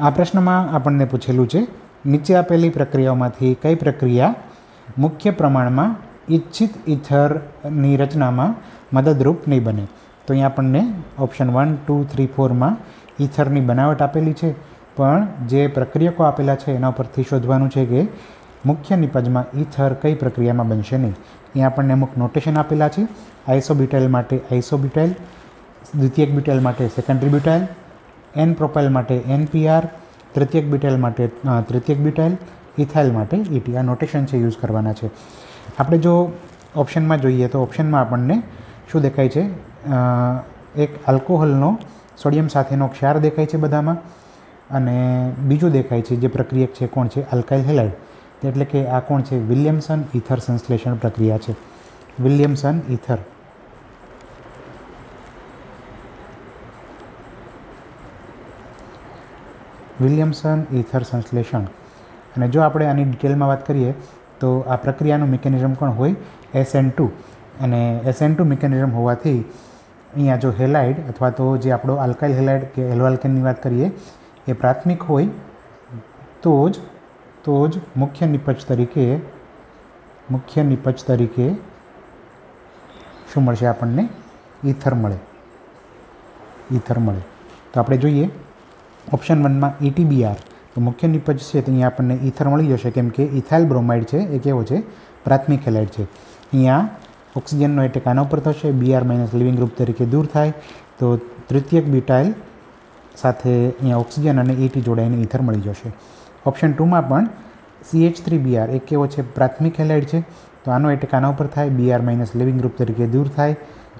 આ પ્રશ્નમાં આપણને પૂછેલું છે, નીચે આપેલી પ્રક્રિયાઓમાંથી કઈ પ્રક્રિયા મુખ્ય પ્રમાણમાં ઇચ્છિત ઇથરની રચનામાં મદદરૂપ નહીં બને? તો અહીં આપણને ઓપ્શન વન ટુ થ્રી ફોરમાં ઇથરની બનાવટ આપેલી છે. પણ જે પ્રક્રિયકો આપેલા છે, એના પરથી શોધવાનું છે કે મુખ્ય નિપજમાં ઇથર કઈ પ્રક્રિયામાં બનશે નહીં. અહીં આપણને અમુક નોટેશન આપેલા છે. આઈસોબ્યુટાઇલ માટે આઈસોબ્યુટાઇલ દ્વિતીયક બ્યુટાઇલ માટે સેકન્ડરી બ્યુટાઇલ એન પ્રોપાઇલ માટે એનપીઆર તૃતીયક બ્યુટાઇલ માટે તૃતીયક બ્યુટાઇલ ઇથાઇલ માટે ઇટી આ નોટેશન છે યુઝ કરવાના છે. આપણે જો ઓપ્શનમાં જોઈએ તો ઓપ્શનમાં આપણને શું દેખાય છે? એક આલ્કોહોલનો સોડિયમ સાથેનો ક્ષાર દેખાય છે બધામાં અને બીજું દેખાય છે જે પ્રક્રિયક છે કોણ છે? અલ્કાઇલ હેલાઇડ એટલે કે આ કોણ છે? વિલિયમસન ઇથર સંશ્લેષણ પ્રક્રિયા છે. Williamson ether. વિલિયમસન ઇથર સંશ્લેષણ. અને જો આપણે આની ડિટેલમાં વાત કરીએ, તો આ પ્રક્રિયાનું મિકેનિઝમ પણ હોય? એસએન ટુ અને એસએન ટુ મિકેનિઝમ હોવાથી અહીંયા જો હેલાઇડ અથવા તો જે આપણો આલ્કાઇલ હેલાઇડ કે એલ્વાલ્કેનની વાત કરીએ, એ પ્રાથમિક હોય તો જ તો જ મુખ્ય નિપજ તરીકે, મુખ્ય નિપજ તરીકે શું મળશે આપણને? ઈથર મળે. ઈથર મળે. તો આપણે જોઈએ ઓપ્શન વનમાં ઇટીબીઆર તો મુખ્ય નિપજ છે, તો અહીંયા આપણને ઈથર મળી જશે, કેમ કે ઇથાઇલ બ્રોમાઇડ છે, એ કેવો છે? પ્રાથમિક હેલાઇડ છે. અહીંયા ઓક્સિજનનો એટેક આના ઉપર થશે બીઆર માઇનસ લિવિંગ ગ્રુપ તરીકે દૂર થાય. તો તૃતીયક બ્યુટાઇલ સાથે અહીંયા ઓક્સિજન અને એટી જોડાઈને ઈથર મળી જશે. ઓપ્શન ટુમાં પણ સીએચ થ્રી બીઆર એક કેવો છે? પ્રાથમિક હેલાઇડ છે. તો આનો એટેક આના ઉપર થાય બીઆર માઇનસ લિવિંગ ગ્રુપ તરીકે દૂર થાય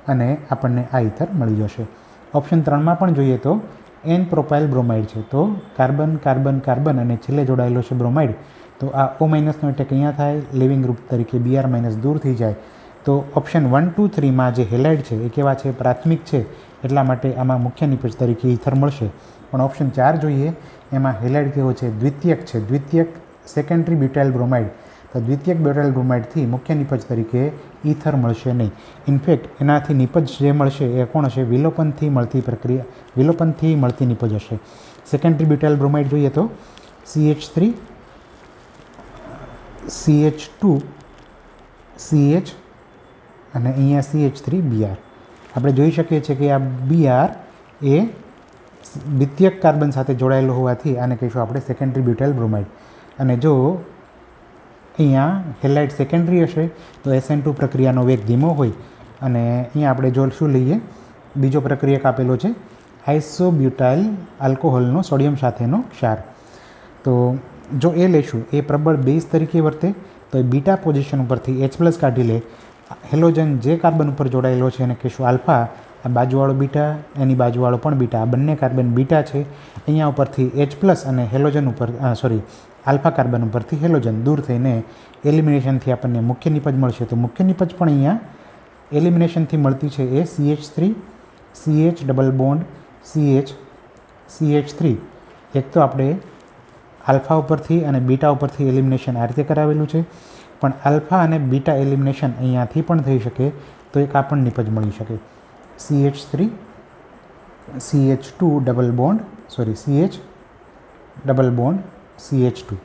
અને આપણને આ ઇથર મળી જશે. ઓપ્શન ત્રણમાં પણ જોઈએ તો એન પ્રોપાઇલ બ્રોમાઇડ છે. તો કાર્બન કાર્બન કાર્બન અને છેલ્લે જોડાયેલો છે બ્રોમાઇડ તો આ ઓ માઇનસનો એટેક અહીંયા થાય લિવિંગ ગ્રુપ તરીકે બીઆર માઇનસ દૂર થઈ જાય. તો ઓપ્શન વન ટુ થ્રીમાં જે હેલાઇડ છે એ કેવા છે? પ્રાથમિક છે. એટલા માટે આમાં મુખ્ય નિપજ તરીકે ઈથર મળશે. પણ ઓપ્શન ચાર જોઈએ, એમાં હેલાઇડ કેવો છે? દ્વિતીયક છે. દ્વિતીયક સેકન્ડરી બ્યુટાઇલ બ્રોમાઇડ દ્વિતીયક બેરલ બ્રોમાઇડથી મુખ્ય નિપજ તરીકે ઈથર મળશે નહીં. ઇનફેક્ટ, એનાથી નિપજ જે મળશે એ કોણ હશે? વિલોપનથી મળતી પ્રક્રિયા, વિલોપનથી મળતી નિપજ હશે. સેકન્ડરી બ્યુટાઇલ બ્રોમાઇડ જોઈએ તો CH three CH two CH અને અહીંયા સીએચ થ્રી બીઆર આપણે જોઈ શકીએ છીએ કે આ બીઆર એ દ્વિતીયક કાર્બન સાથે જોડાયેલો હોવાથી આને કહીશું આપણે સેકન્ડરી બ્યુટાઇલ બ્રોમાઇડ અને જો અહીંયા હેલાઇટ સેકન્ડરી હશે, તો એસએન ટુ પ્રક્રિયાનો વેગ ધીમો હોય. અને અહીંયા આપણે જો શું લઈએ? બીજો પ્રક્રિયક આપેલો છે આઇસોબ્યુટાઇલ આલ્કોહોલનો સોડિયમ સાથેનો ક્ષાર. તો જો એ લેશું, એ પ્રબળ બેઝ તરીકે વર્તે, તો એ બીટા પોઝિશન ઉપરથી એચ પ્લસ કાઢી લે. હેલોજન જે કાર્બન ઉપર જોડાયેલો છે એને કહેશું આલ્ફા. આ બાજુવાળો બીટા, એની બાજુવાળો પણ બીટા. આ બંને કાર્બન બીટા છે. અહીંયા ઉપરથી એચ પ્લસ અને હેલોજન ઉપર સોરી આલ્ફા કાર્બન ઉપરથી હેલોજન દૂર થઈને એલિમિનેશનથી આપણને મુખ્ય નિપજ મળશે. તો મુખ્ય નિપજ પણ અહીંયા એલિમિનેશનથી મળતી છે એ CH three CH double bond CH CH three એક તો આપણે આલ્ફા ઉપરથી અને બીટા ઉપરથી એલિમિનેશન આ રીતે કરાવેલું છે. પણ આલ્ફા અને બીટા એલિમિનેશન અહીંયાથી પણ થઈ શકે, તો એક આ પણ નિપજ મળી શકે. CH three CH two double bond sorry CH double bond CH two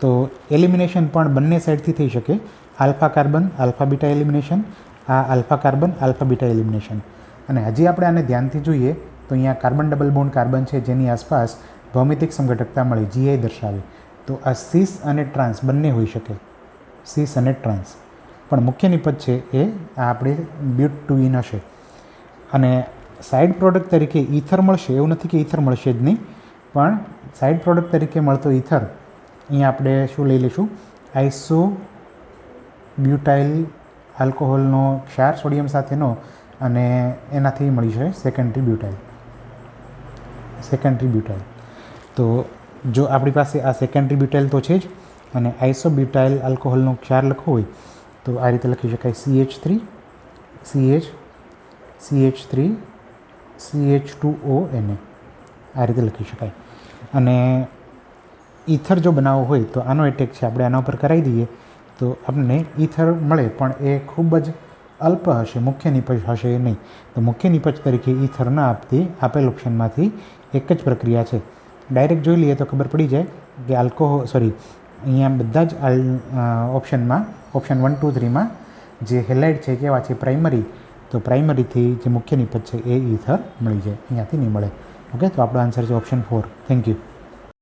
તો એલિમિનેશન પણ બંને સાઈડથી થઈ શકે. Alpha carbon, alpha beta elimination આ alpha carbon, alpha beta elimination અને હજી આપણે આને ધ્યાનથી જોઈએ તો અહીંયા કાર્બન ડબલ બોન્ડ કાર્બન છે, જેની આસપાસ ભૌમિતિક સંગઠકતા મળી જીઆઈ દર્શાવે. તો આ સીસ અને ટ્રાન્સ બંને હોઈ શકે. સીસ અને ટ્રાન્સ પણ મુખ્ય નિપજ છે એ, આ આપણે બ્યુટ ટુ ઇન હશે અને સાઇડ પ્રોડક્ટ તરીકે ઈથર મળશે, એવું નથી કે ઈથર મળશે જ નહીં, પણ સાઇડ પ્રોડક્ટ તરીકે મળતો ઈથર અહીંયા આપણે શું લઈ લઈશું? આઈસો બ્યુટાઇલ આલ્કોહોલનો ક્ષાર સોડિયમ સાથેનો અને એનાથી મળી છે સેકન્ડરી બ્યુટાઇલ સેકન્ડરી બ્યુટાઇલ તો જો આપણી પાસે આ સેકન્ડરી બ્યુટાઇલ તો છે જ, અને આઈસો બ્યુટાઇલ આલ્કોહોલનો ક્ષાર લખવો હોય, તો આ રીતે લખી શકાય CH three CH CH three CH two O એને આ રીતે લખી શકાય. અને ઈથર જો બનાવવો હોય તો આનો એટેક છે, આપણે આના ઉપર કરાવી દઈએ તો આપણને ઈથર મળે, પણ એ ખૂબ જ અલ્પ હશે, મુખ્ય નિપજ હશે નહીં. તો મુખ્ય નિપજ તરીકે ઈથર ના આપતી આપેલ ઓપ્શનમાંથી એક જ પ્રક્રિયા છે. ડાયરેક્ટ જોઈ લઈએ તો ખબર પડી જાય કે આલ્કોહોલ સોરી અહીંયા બધા જ ઓપ્શનમાં ઓપ્શન વન ટુ થ્રીમાં જે હેલાઇટ છે, કેવા છે પ્રાઇમરી તો પ્રાઇમરીથી જે મુખ્ય નિપજ છે એ ઇથર મળી જાય. અહીંયાથી નહીં મળે. ઓકે તો આપણો આન્સર છે ઓપ્શન ફોર થેન્ક યુ